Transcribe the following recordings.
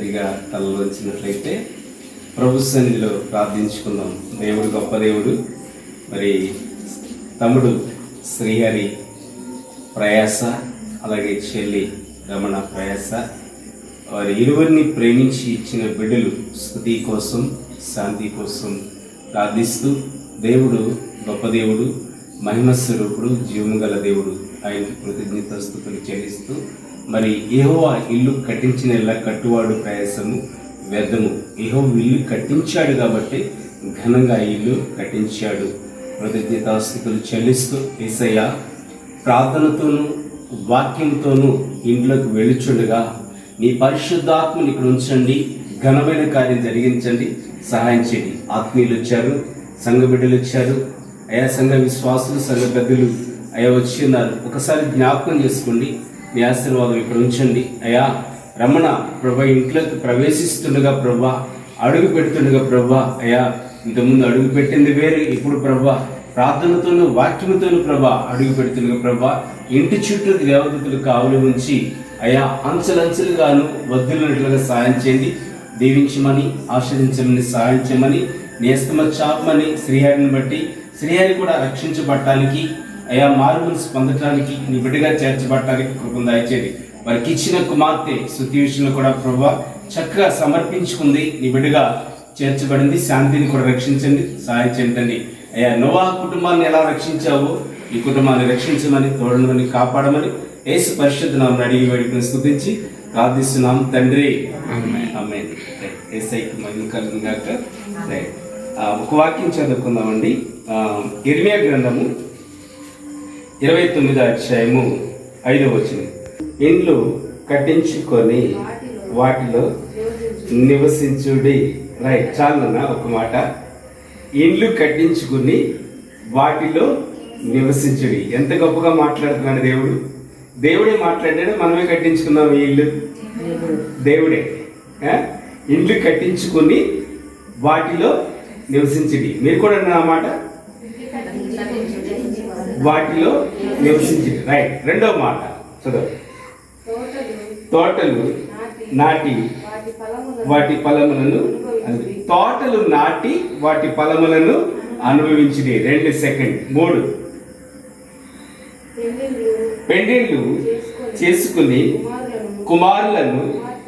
సరిగా తలలోంచినట్లయితే ప్రభు సన్నిధిలో ప్రార్థించుకుందాం. దేవుడు గొప్ప దేవుడు. మరి తమ్ముడు శ్రీహరి ప్రయాస అలాగే చెల్లి రమణ ప్రయాస వారి ఇరువురిని ప్రేమించి ఇచ్చిన బిడ్డలు స్థుతి కోసం శాంతి కోసం ప్రార్థిస్తూ దేవుడు గొప్ప దేవుడు మహిమ స్వరూపుడు జీవము గల దేవుడు. ఆయన కృతజ్ఞత స్థుతులు చెల్లిస్తూ మరి ఏహోవా ఇల్లు కట్టించిన ఇలా కట్టువాడు ప్రయాసము వ్యర్థము. ఏహో ఇల్లు కట్టించాడు కాబట్టి ఘనంగా ఇల్లు కట్టించాడు. కృతజ్ఞతాస్థితులు చెల్లిస్తూ ఏసయ్య ప్రార్థనతోనూ వాక్యంతోనూ ఇంట్లోకి వెళుచుండగా నీ పరిశుద్ధాత్మని ఇక్కడ ఉంచండి ఘనమైన కార్యం జరిగించండి సహాయం చేయండి. ఆత్మీయులు వచ్చారు సంఘ బిడ్డలు వచ్చారు అయా సంఘ విశ్వాసులు సంఘ పెద్దలు అయా వచ్చి ఉన్నారు. ఒకసారి జ్ఞాపకం చేసుకోండి. నీ ఆశీర్వాదం ఇక్కడ ఉంచండి. అయా రమణ ప్రభ ఇంట్లోకి ప్రవేశిస్తుండగా ప్రభా అడుగు పెడుతుండగా ప్రభ అయా ఇంతకుముందు అడుగు పెట్టింది వేరు ఇప్పుడు ప్రభ ప్రార్థనతోనూ వాక్యముతోనూ ప్రభ అడుగు పెడుతుండగా ప్రభ ఇంటి చుట్టూ దేవతలు కావులు ఉంచి అయా అంచెలంచెలుగాను వద్దులున్నట్లుగా సాయం చేయండి. దీవించమని ఆశ్రదించమని సాయం చేయమని నేస్తమ చాపమని శ్రీహరిని బట్టి శ్రీహరి కూడా రక్షించబడటానికి అయా మారుమనసు పొందటానికి నీ బిడ్డగా చేర్చబడటానికి కృపను దయచేది వారికి ఇచ్చిన కుమార్తె శృతి విషయంలో కూడా ప్రభా చక్కగా సమర్పించుకుంది నీ బిడ్డగా చేర్చబడింది శాంతిని కూడా రక్షించండి సహాయం చేయండి. అయ్యా నోవా కుటుంబాన్ని ఎలా రక్షించావో? ఈ కుటుంబాన్ని రక్షించమని తోడమని కాపాడమని యేసు పరిశుద్ధ నామని అడిగి వేడుకుని స్థుతించి ప్రార్థిస్తున్నాం. తండ్రి అమ్మాయి ఏసైకి మహిమ కలుగును గాక రైట్. ఆ, ఒక వాక్యం చదువుకుందామండి. ఇర్మియా గ్రంథము ఇరవై తొమ్మిదో అధ్యాయము ఐదవ వచనం. ఇండ్లు కట్టించుకొని వాటిలో నివసించుడి. రైట్ చాలన్నా ఒక మాట? ఇండ్లు కట్టించుకుని వాటిలో నివసించుడి. ఎంత గొప్పగా మాట్లాడుతున్నాడు దేవుడు? దేవుడే మాట్లాడాడు మనమే కట్టించుకున్నాం ఈ ఇల్లు. దేవుడే? ఇండ్లు కట్టించుకుని వాటిలో నివసించుడి. మీరు కూడా నా మాట? వాటిలో నివసించి. రైట్ రెండో మాట. చదువు తోటలు నాటి వాటి ఫలములను తోటలు నాటి వాటి ఫలములను అనుభవించింది రెండు సెకండ్ మూడు. పెండిళ్ళు చేసుకుని కుమారులను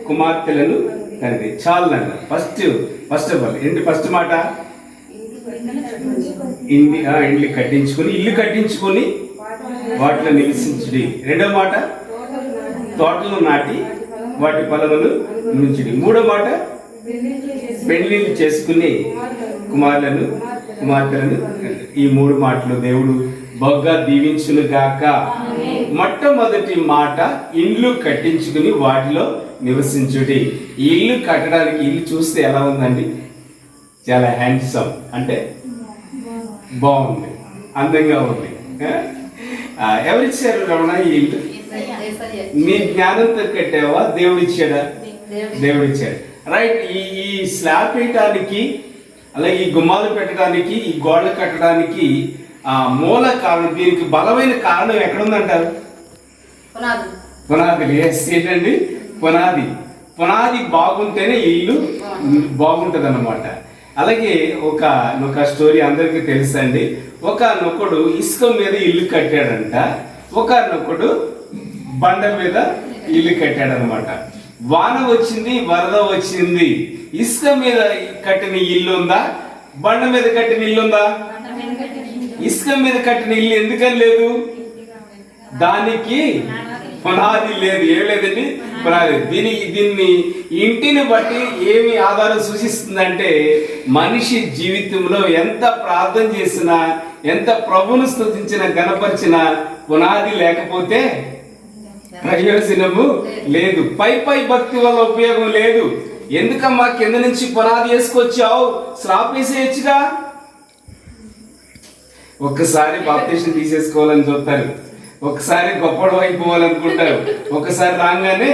కుమార్తెలను కలిగి చాలన్న ఫస్ట్ ఫస్ట్ ఆఫ్ ఆల్ ఏంటి ఫస్ట్ మాట? ఆ, ఇండ్లు కట్టించుకొని ఇల్లు కట్టించుకొని వాటిలో నివసించుడి. రెండో మాట? తోటలు నాటి వాటి ఫలములు నుంచిడి మూడో మాట? పెళ్ళిళ్ళు చేసుకుని కుమారులను కుమార్తెలను ఈ మూడు మాటలు దేవుడు బొగ్గా దీవించును గాక. మొట్టమొదటి మాట ఇండ్లు కట్టించుకుని వాటిలో నివసించుడి. ఈ ఇల్లు కట్టడానికి ఇల్లు చూస్తే ఎలా ఉందండి? చాలా హ్యాండ్సమ్ అంటే బాగుంది. అందంగా ఉంది. ఎవరిచ్చారు రమణ? ఈ ఇల్లు నీ జ్ఞానంతో కట్టావా దేవుడు ఇచ్చాడా దేవుడు ఇచ్చాడు రైట్ ఈ ఈ స్లాబ్ వేయటానికి అలాగే ఈ గుమ్మాలు పెట్టడానికి ఈ గోడలు కట్టడానికి ఆ మూల కారణం దీనికి బలమైన కారణం ఎక్కడుందంటారు? పునాది. ఏంటండి? పునాది. పునాది బాగుంటేనే ఇల్లు బాగుంటది. అనమాట అలాగే ఒక ఒక స్టోరీ అందరికీ తెలుసండి. ఒక నొకడు ఇసుక మీద ఇల్లు కట్టాడంట. ఒక నొకడు బండ మీద ఇల్లు కట్టాడనమాట. వాన వచ్చింది వరద వచ్చింది. ఇసుక మీద కట్టిన ఇల్లు ఉందా బండ మీద కట్టిన ఇల్లు ఉందా ఇసుక మీద కట్టిన ఇల్లు ఎందుకని లేదు? దానికి పునాది లేదు ఏం లేదండి పునాది దీని దీన్ని ఇంటిని బట్టి ఏమి ఆధారం సూచిస్తుందంటే మనిషి జీవితంలో ఎంత ప్రార్థన చేసినా ఎంత ప్రభును స్తుతించిన గణపరిచిన పునాది లేకపోతే ప్రయోజనము లేదు. పై పై భక్తి వల్ల ఉపయోగం లేదు. ఎందుకమ్మా కింద నుంచి పునాది వేసుకొచ్చావు? స్లాబ్ వేసేయచ్చుగా. ఒక్కసారి బాప్తీషన్ తీసేసుకోవాలని చూస్తారు ఒకసారి గొప్పడు అయిపోవాలనుకుంటారు. ఒకసారి రాగానే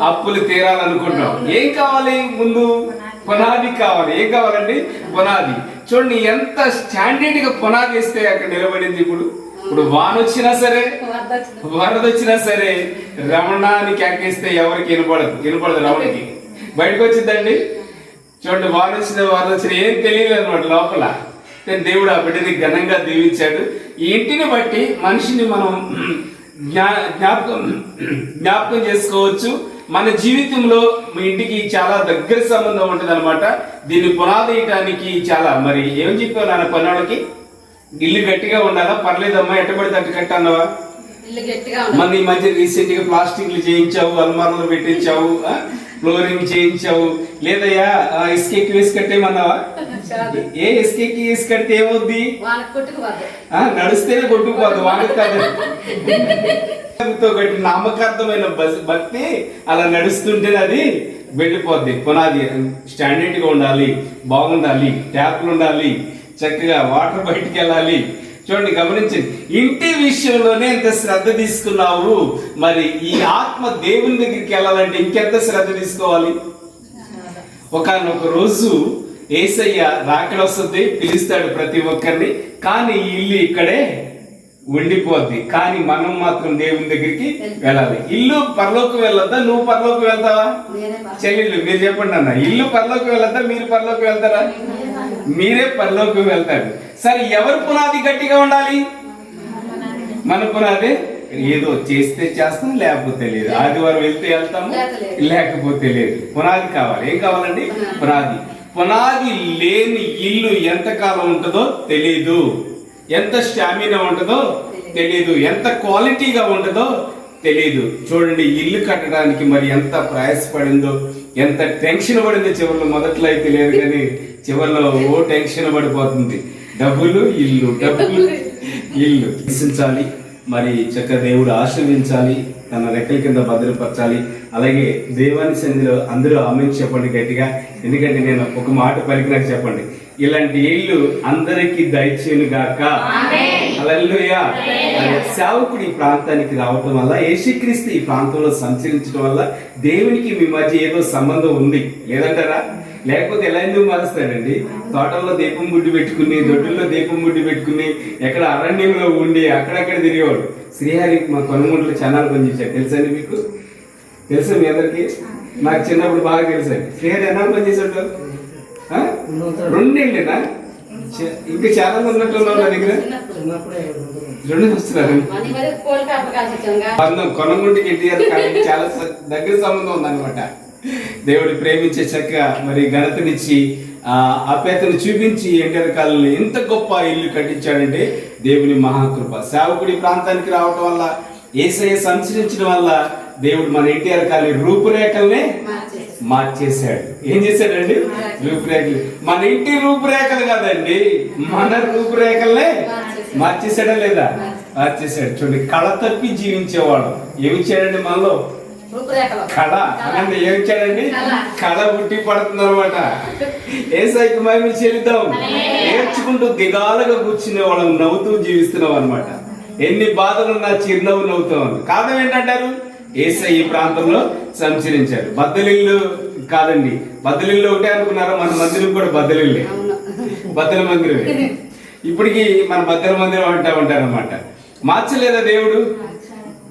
అప్పులు తీరాలనుకుంటాం ఏం కావాలి ముందు? పునాది కావాలి. ఏం కావాలండి? పునాది. చూడండి ఎంత స్టాండర్డ్గా పునాది వేస్తే అక్కడ నిలబడింది ఇప్పుడు. ఇప్పుడు వాన వచ్చినా సరే వరద వచ్చినా సరే రమణానికి ఎక్కేస్తే ఎవరికి వినపడదు? వినపడదు రమణకి. బయటకు వచ్చిందండి. చూడండి వాన వచ్చిన వరద వచ్చిన ఏం తెలియదు అనమాట లోపల. కానీ దేవుడు ఆ బిడ్డని ఘనంగా దీవించాడు. ఈ ఇంటిని బట్టి మనిషిని మనం జ్ఞా జ్ఞాపకం జ్ఞాపకం చేసుకోవచ్చు. మన జీవితంలో మీ ఇంటికి చాలా దగ్గర సంబంధం ఉంటుంది అనమాట దీన్ని పునాదేయటానికి చాలా మరి ఏం చెప్పావు నాన్న పన్నోళ్ళకి ఇల్లు గట్టిగా ఉండాలా? పర్లేదమ్మా ఎట్టబడితే అట్టు కట్టన్నవా? మన ఈ మధ్య రీసెంట్గా ప్లాస్టిక్లు చేయించావు అల్మార్లు పెట్టించావు? ఫ్లోరింగ్ చేయించావు. లేదయ్యా ఆ, ఇసుక ఎక్కువ వేసి కట్టేమన్నావా ఏ ఇసుక ఎక్కువ వేసి కడితే ఏమవుద్ది? వాళ్ళకి కొట్టుకుపోద్దు నడిస్తేనే కొట్టుకుపోదు వాడికి కాదు. నామకార్థమైన బస్ భక్తి అలా నడుస్తుంటేనే అది వెళ్ళిపోద్ది. పునాది స్టాండర్డ్గా ఉండాలి బాగుండాలి ట్యాప్లు ఉండాలి చక్కగా వాటర్ బయటికి వెళ్ళాలి. చూడండి గమనించండి. ఇంటి విషయంలోనే ఎంత శ్రద్ధ తీసుకున్నావు. మరి ఈ ఆత్మ దేవుని దగ్గరికి వెళ్ళాలంటే ఇంకెంత శ్రద్ధ తీసుకోవాలి? ఒకనొక రోజు ఏసయ్య రాకడ వస్తుంది పిలుస్తాడు ప్రతి ఒక్కరిని. కానీ ఇల్లు ఇక్కడే ఉండిపోద్ది. కానీ మనం మాత్రం దేవుని దగ్గరికి వెళ్ళాలి. ఇల్లు పరలోకి వెళ్ళొద్దా? నువ్వు పరలోకి వెళ్తావా? చెల్లెళ్ళు మీరు చెప్పండి అన్న. ఇల్లు పరలోకి వెళ్ళొద్దా? మీరు పరలోకి వెళ్తారా? మీరే పరలోకి వెళ్తారు. సరే ఎవరు పునాది గట్టిగా ఉండాలి? మన పునాది? ఏదో చేస్తే చేస్తాం లేకపోతే లేదు. ఆదివారం వెళ్తే వెళ్తాము లేకపోతే లేదు. పునాది కావాలి. ఏం కావాలండి? పునాది. పునాది. లేని ఇల్లు ఎంత కాలం ఉంటుందో తెలియదు ఎంత స్టామినా ఉంటుందో తెలియదు ఎంత క్వాలిటీగా ఉంటుందో తెలియదు చూడండి ఇల్లు కట్టడానికి మరి ఎంత ప్రయాసపడిందో ఎంత టెన్షన్ పడిందో చివరిలో మొదట్లో అయితే లేదు కానీ చివరిలో ఓ టెన్షన్ పడిపోతుంది. డబ్బులు ఇల్లు డబ్బులు ఇల్లు. విశ్వించాలి మరి చక్క దేవుడు ఆశీర్వించాలి తన రెక్కల కింద భద్రపరచాలి. అలాగే దేవాని సన్నిధిలో అందరూ ఆమె చెప్పండి గట్టిగా. ఎందుకంటే నేను ఒక మాట పలికినాక చెప్పండి. ఇలాంటి ఇల్లు అందరికీ దయచేను గాక సేవకుడు ఈ ప్రాంతానికి రావటం వల్ల యేసుక్రీస్తు ఈ ప్రాంతంలో సంచరించడం వల్ల దేవునికి మీ మధ్య ఏదో సంబంధం ఉంది. లేదంటారా? లేకపోతే ఎలా ఎందుకు మారుస్తాడండి? తోటల్లో దీపం గుడ్డి పెట్టుకుని దొడ్డుల్లో దీపం గుడ్డి పెట్టుకుని ఎక్కడ అరణ్యంలో ఉండి అక్కడక్కడ తిరిగేవాడు. శ్రీహరి మా కొనుగోలు ఛానల్ పనిచేశాడు తెలుసండి మీకు? తెలుసా మీ అందరికి? నాకు చిన్నప్పుడు బాగా తెలుసండి. శ్రీహరి ఎలా పనిచేశాడు? ఆ? రెండేళ్ళేనా? ఇంకా చాలా మంది ఉన్నట్టున్నావు నా దగ్గర. రెండు వచ్చాంగా బంధం కొనగుంటికి ఎన్టీఆర్ చాలా దగ్గర సంబంధం ఉందన్నమాట. దేవుడు ప్రేమించే చక్క మరి ఘనతనిచ్చి ఆ అపేతను చూపించి ఎన్టీఆర్ కాలంలో ఎంత గొప్ప ఇల్లు కట్టించాడంటే దేవుని మహాకృప. సేవకుడి ప్రాంతానికి రావటం వల్ల ఏసయ్య సంచరించడం వల్ల దేవుడు మన ఎన్టీఆర్ కాలనీ రూపురేఖల్నే మార్చేశాడు. ఏం చేశాడండి? రూపురేఖలు. మన ఇంటి రూపురేఖలు కాదండి. మన రూపురేఖలనే మార్చేశాడా. లేదా? మార్చేశాడు. చూడండి కళ తప్పి జీవించేవాడు. ఏమిచ్చాడండి మనలో? రూపురేఖలు కళ. అంటే ఏమిచ్చాడండి కళ. కళ పుట్టి పడుతుంది అనమాట ఏ సైకి మేము చెల్లిద్దాం నేర్చుకుంటూ దిగాలుగా కూర్చునే వాళ్ళం నవ్వుతూ జీవిస్తున్నాం అనమాట ఎన్ని బాధలున్నా చిరునవ్వు నవ్వుతాం. కారణం ఏంటంటారు? ఏసై ఈ ప్రాంతంలో సంచరించారు బద్దలిల్లు కాదండి. బద్దలిల్లు ఒకటే అనుకున్నారా? మన మందిరం కూడా బద్దలిల్లే. బద్దల మందిరమే. ఇప్పటికి మన బద్దల మందిరం అంటా ఉంటారు అనమాట మార్చలేదా దేవుడు?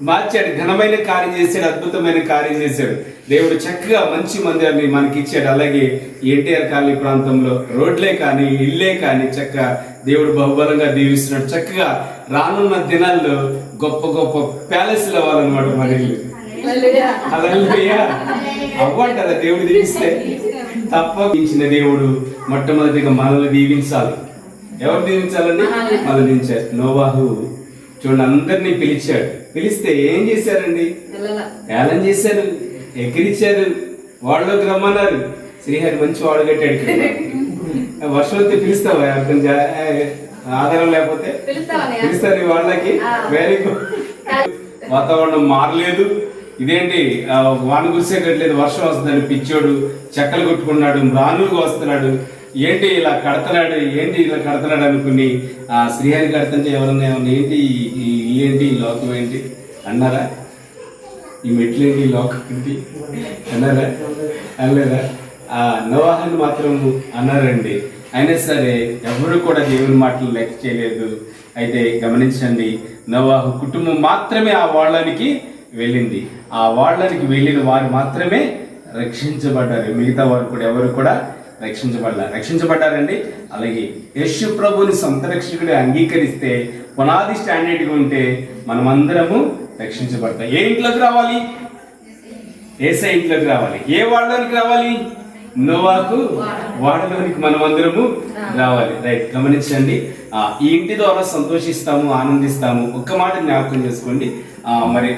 మార్చాడు. ఘనమైన కార్యం చేశాడు. అద్భుతమైన కార్యం చేశాడు. దేవుడు చక్కగా మంచి మందిరాన్ని మనకి ఇచ్చాడు అలాగే ఎన్టీఆర్ కాలనీ ప్రాంతంలో రోడ్లే కానీ ఇల్లే కానీ చక్కగా దేవుడు బహుబలంగా దీవిస్తున్నాడు. చక్కగా రానున్న దినాల్లో గొప్ప గొప్ప ప్యాలెస్లు అవ్వాలన్నమాట. హల్లెలూయా. అవ్వంటారా దేవుడు దీవిస్తే. తప్ప దీవించిన దేవుడు మొట్టమొదటిగా మనల్ని దీవించాలి. ఎవరు దీవించాలండి? మనల్ని దీవించారు. నోవాహు. చూడండి అందరినీ పిలిచాడు. పిలిస్తే ఏం చేశారండి? ఏలం చేశారు ఎగిరిచ్చారు వాళ్ళలోకి రమ్మన్నారు. శ్రీహరి మంచి వాడు కట్టాడు వర్షం వస్తే పిలుస్తావా? అర్థం చే- ఆధారం లేకపోతే ఈ వాళ్ళకి. వెరీ గుడ్ వాతావరణం మారలేదు. ఇదేంటి? వాన కురిసేటట్లేదు వర్షం వస్తుందని పిచ్చోడు చెక్కలు కొట్టుకున్నాడు రానుగా వస్తున్నాడు ఏంటి ఇలా కడతన్నాడు ఏంటి ఇలా కడతన్నాడు అనుకుని ఆ శ్రీహరి కడుతుంటే ఎవరన్నా ఏమన్నా ఏంటి ఏంటి ఈ లోకం ఏంటి? అన్నారా? ఈ మెట్లు ఏంటి ఈ లోకం ఏంటి? అన్నారా? అనలేదా? ఆ నోవాహన్ మాత్రం అన్నారండి. అయినా సరే ఎవరు కూడా దేవుని మాటలు లెక్క చేయలేదు. అయితే గమనించండి నవాహు కుటుంబం మాత్రమే ఆ వాళ్ళనికి వెళ్ళింది. ఆ వాళ్ళనికి వెళ్ళిన వారు మాత్రమే రక్షించబడ్డారు. మిగతా వారు కూడా ఎవరు కూడా రక్షించబడ్డారు రక్షించబడ్డారండి. అలాగే యశు ప్రభుని సంతరక్షకుడు అంగీకరిస్తే పునాది స్టాండర్డ్గా ఉంటే మనమందరము రక్షించబడతాం. ఏ ఇంట్లోకి రావాలి? ఏసై ఇంట్లోకి రావాలి? ఏ వాళ్ళకి రావాలి? నోవాకు వాడలోనికి మనం అందరము రావాలి. రైట్ గమనించండి. ఆ, ఈ ఇంటి ద్వారా సంతోషిస్తాము ఆనందిస్తాము. ఒక్క మాట జ్ఞాపకం చేసుకోండి. ఆ, మరి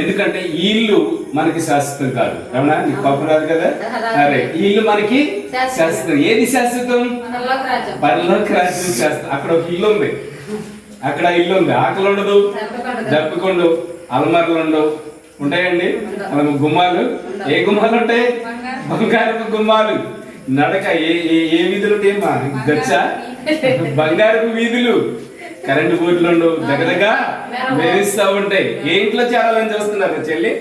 ఎందుకంటే ఈ ఇల్లు మనకి శాశ్వతం కాదు. అవునా నీకు కోపం రాదు కదా? అరే ఈ ఇల్లు మనకి శాశ్వతం. ఏది శాశ్వతం? పరలోక రాజ్యం. శాశ్వతం. అక్కడ ఒక ఇల్లు ఉంది. అక్కడ ఇల్లు ఉంది. ఆకలి ఉండదు జరుపుకోండు అలమారులు ఉండవు. ఉంటాయండి. మనకు గుమ్మాలు. ఏ గుమ్మాలు ఉంటాయి? బంగారపు గుమ్మాలు. నడక ఏ ఏ ఏ వీధులు ఉంటాయమ్మా గచ్చ. బంగారపు వీధులు. కరెంటు బోర్డులు ఉండవు. దగ్గరగ మెరుస్తా ఉంటాయి. ఏ ఇంట్లో చేరాలని చూస్తున్నారు చెల్లి?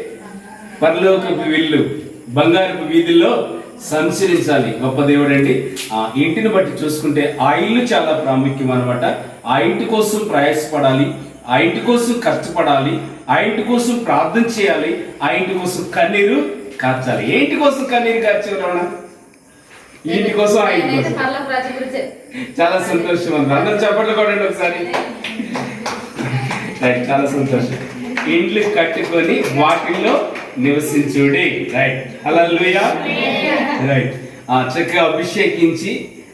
పరలోకపు వీళ్ళు బంగారపు వీధుల్లో సంచరించాలి. గొప్ప దేవుడు అండి ఆ ఇంటిని బట్టి చూసుకుంటే ఆ ఇల్లు చాలా ప్రాముఖ్యం అనమాట ఆ ఇంటి కోసం ప్రయాసపడాలి. ఆ ఇంటి కోసం కష్టపడాలి ఆ ఇంటి కోసం ప్రార్థన చేయాలి ఆ ఇంటి కోసం కన్నీరు కార్చాలి ఏ ఇంటి కోసం కన్నీరు కార్చేవాళ్ళ ఈ ఇంటి కోసం ఆ ఇంటి కోసం. చాలా సంతోషం అండి అందరూ చప్పట్లు కొడండి ఒకసారి. రైట్ చాలా సంతోషం. ఇండ్లు కట్టుకొని వాటిల్లో నివసించుడి. రైట్ అలా రైట్ ఆ చక్కగా అభిషేకించి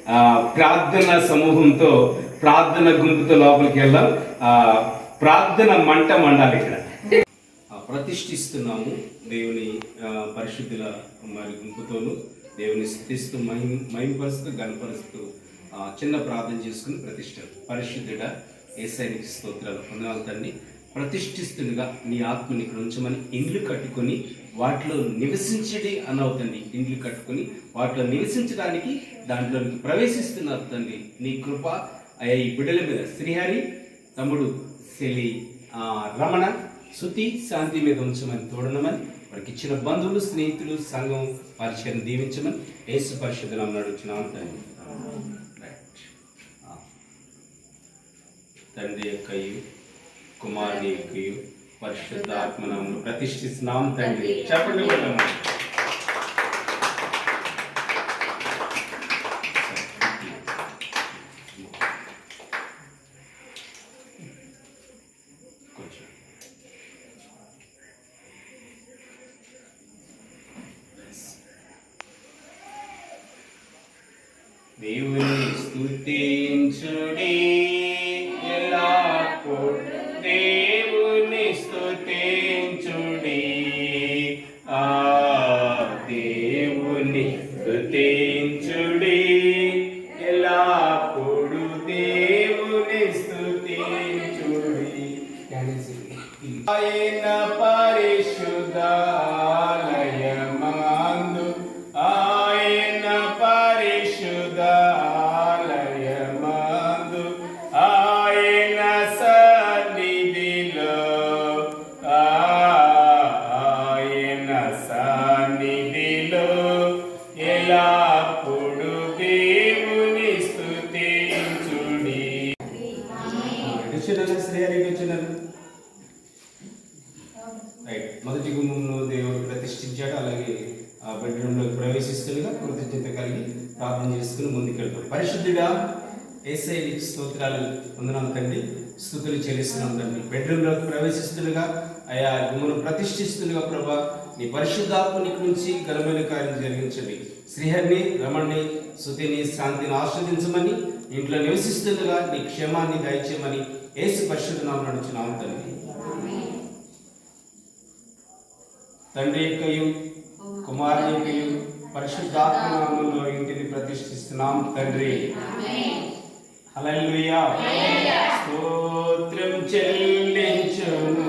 ఆ ప్రార్థన సమూహంతో ప్రార్థన గుంపుతో లోపలికి వెళ్దాం. ఆ ప్రార్థన మంట మండాలి ఇక్కడ. ప్రతిష్ఠిస్తున్నాము దేవుని పరిశుద్ధుల మరి గుంపుతోను దేవుని స్థితిస్తూ మహిమ మహిమపరుస్తూ గణపరుస్తూ చిన్న ప్రార్థన చేసుకుని ప్రతిష్ట పరిశుద్ధుడ ఏసైనికి స్తోత్రాలు. పొందనాలు తండ్రి. ప్రతిష్ఠిస్తుండగా నీ ఆత్మని ఇక్కడ ఉంచమని ఇండ్లు కట్టుకొని వాటిలో నివసించడి అనవుతండి ఇండ్లు కట్టుకొని వాటిలో నివసించడానికి దాంట్లోనికి ప్రవేశిస్తున్నారు తండ్రి. నీ కృప అయ్యా ఈ బిడ్డల మీద. శ్రీహరి తమ్ముడు శైలి రమణ శృతి శాంతి మీద ఉంచమని తోడనమని వారికి ఇచ్చిన బంధువులు స్నేహితులు సంఘం పరిచయం దీవించమని యేసు పరిశుద్ధం నడుచున్నాం తండ్రి. తండ్రి యొక్కయు కుమారుని యొక్కయు పరిశుద్ధ ఆత్మనామను ప్రతిష్ఠిస్తున్నాం తండ్రి. చెప్పండి స్తుతించుడి ఎలా దేవుని స్థుతులు చెల్లిస్తున్నాం తండ్రి బెడ్రూమ్లోకి ప్రవేశిస్తుండగా అయా మిమ్మల్ని ప్రతిష్ఠిస్తుండగా ప్రభా నీ పరిశుద్ధాత్మ నీకు నుంచి ఘనమైన కార్యం జరిగించండి. శ్రీహరిని రమణ్ణి శృతిని శాంతిని ఆస్వాదించమని ఇంట్లో నివసిస్తుండగా నీ క్షేమాన్ని దయచేయమని ఏసు పరిశుద్ధనామం నామం తండ్రి. తండ్రి యొక్కయు కుమారుని యొక్కయు పరిశుద్ధాత్మ నామంలో ఇంటిని ప్రతిష్ఠిస్తున్నాం తండ్రి. హల్లెలూయా. స్తోత్రం చెల్లించును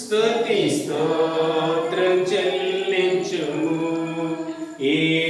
స్తుతి స్తోత్రం చెల్లించుము. యేసునాదుని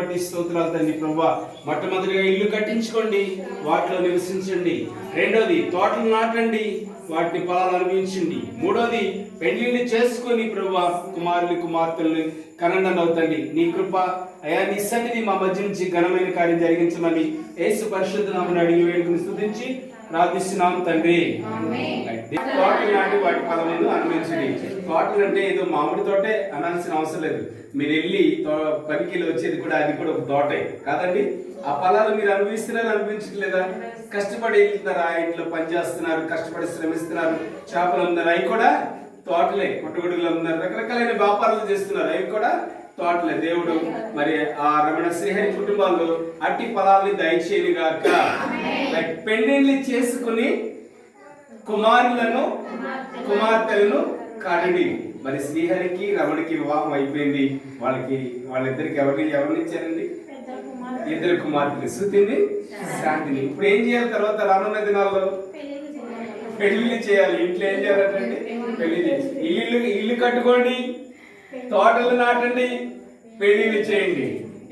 బట్టి స్తోత్రాలు తండ్రి ప్రభా. మొట్టమొదటిగా ఇల్లు కట్టించుకోండి వాటిలో నివసించండి. రెండోది తోటలు నాటండి వాటిని ఫలాలు అనుభవించండి మూడోది పెళ్ళిళ్ళు చేసుకొని ప్రభా కుమారుని కుమార్తెల్ని కనండి అవుతండి నీ కృప అయా నీ సన్నిధి మా మధ్య నుంచి ఘనమైన కార్యం జరిగించమని యేసు పరిశుద్ధ నామని అడిగి వేడుకుని స్థుతించి ప్రార్థిస్తున్నాం తండ్రి. తోటలు నాటి వాటి ఫలములను అనుభవించండి తోటలు అంటే ఏదో మామిడి తోటే అనాల్సిన అవసరం లేదు. మీరు వెళ్ళి పనికి వచ్చేది కూడా అది కూడా ఒక తోటే. కాదండి? ఆ ఫలాలు మీరు అనుభవిస్తున్నారు అనుభవించట్లేదా? కష్టపడి వెళ్తున్నారు ఆ ఇంట్లో పని చేస్తున్నారు కష్టపడి శ్రమిస్తున్నారు చేపలు అమ్ముతున్నారు అవి కూడా తోటలే పుట్టగొడుగులు అమ్ముతున్నారు రకరకాలైన వ్యాపారాలు చేస్తున్నారు అవి కూడా తోటలే దేవుడు మరి ఆ రమణ శ్రీహరి కుటుంబాల్లో అట్టి ఫలాల్ని దయచేయను గాక. లైక్ చేసుకుని కుమారులను కుమార్తెలను కనండి మరి శ్రీహరికి రమణికి వివాహం అయిపోయింది. వాళ్ళకి వాళ్ళిద్దరికి ఎవరిని ఎవరిని ఇచ్చారండి? ఇద్దరు కుమార్తెలు. శృతిని శాంతిని. ఇప్పుడు ఏం చేయాలి తర్వాత రానున్న దినాల్లో? పెళ్ళి చేయాలి. ఇంట్లో ఏం చేయాలంటే పెళ్ళి ఇల్లు ఇల్లు కట్టుకోండి. తోటలు నాటండి పెళ్ళిళ్ళు చేయండి.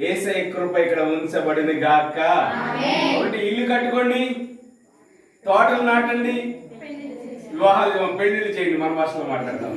ఏసై కృప ఇక్కడ ఉంచబడిన గాక. ఒకటి ఇల్లు కట్టుకోండి తోటలు నాటండి వివాహాలు పెళ్ళిళ్ళు చేయండి. మన భాషలో మాట్లాడదాం.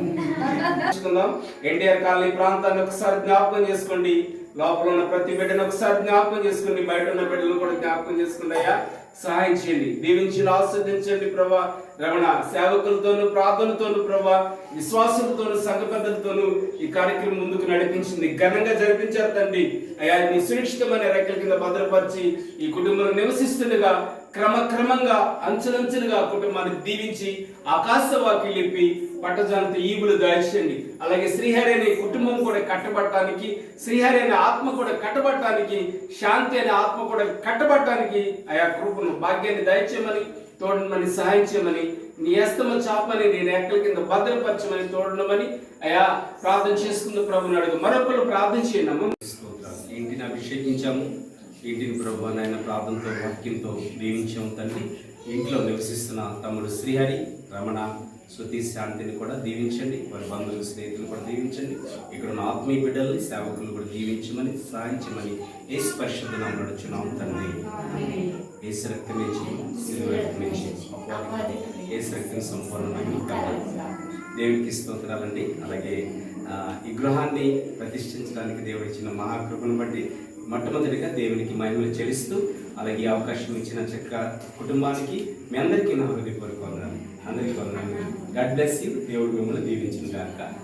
చూసుకుందాం ఎన్టీఆర్ కాలనీ ప్రాంతాన్ని ఒకసారి జ్ఞాపకం చేసుకోండి. లోపల ఉన్న ప్రతి బిడ్డను ఒకసారి జ్ఞాపకం చేసుకోండి బయట ఉన్న బిడ్డలను కూడా జ్ఞాపకం చేసుకోండి అయ్యా సహాయం చేయండి. దీవించి ఆస్వాదించండి ప్రభా. రమణ సేవకులతోను ప్రార్థనతోను ప్రభా విశ్వాసులతోను సంఘ పెద్దలతోను ఈ కార్యక్రమం ముందుకు నడిపించింది. ఘనంగా జరిపించారు తండ్రి. అయ్యా నీ సురక్షితమైన రెక్కల కింద భద్రపరిచి ఈ కుటుంబంలో నివసిస్తుండగా క్రమక్రమంగా అంచెలంచెలుగా కుటుంబాన్ని దీవించి ఆకాశ వాకి లేపి పట్టజానంతో ఈగులు దాల్చండి అలాగే శ్రీహరి అనే కుటుంబం కూడా కట్టబట్టడానికి శ్రీహరి అనే ఆత్మ కూడా కట్టబట్టడానికి శాంతి అనే ఆత్మ కూడా కట్టబట్టడానికి ఆయా కృపను భాగ్యాన్ని దయచేయమని తోడమని సహాయం చేయమని నీ అస్తమ చాపని నీ రెక్కల కింద భద్రపరచమని తోడమని అయా ప్రార్థన చేసుకుంది ప్రభుని అడుగు. మరొకరు ప్రార్థన చేయనము ఇంటిని అభిషేకించాము. ఇంటిని ప్రభు నాయన ప్రార్థనతో వాక్యంతో దీవించాము తండ్రి. ఇంట్లో నివసిస్తున్న తమ్ముడు శ్రీహరి రమణ శృతి శాంతిని కూడా దీవించండి. వారి బంధువులు స్నేహితులు కూడా దీవించండి. ఇక్కడ ఉన్న ఆత్మీయ బిడ్డల్ని సేవకులు కూడా దీవించమని సాధించమని ఏ స్పర్శత నడుచున్నాం తండ్రి. ఏ రక్తం నుంచి సిలువ నుంచి అపవాదికి రక్తం సంపూర్ణమైన కావాలి దేవునికి స్తోత్రాలండి. అలాగే ఈ గృహాన్ని ప్రతిష్ఠించడానికి దేవుడు ఇచ్చిన మహాకృపను బట్టి మొట్టమొదటిగా దేవునికి మహిమలు చెల్లిస్తూ అలాగే అవకాశం ఇచ్చిన చక్క కుటుంబానికి మీ అందరికీ నా హృదయపూర్వక వందనాలు. అందరికీ వందనాలు. గాడ్ బ్లెస్ యూ దేవుడు మిమ్మల్ని దీవించిన గాక.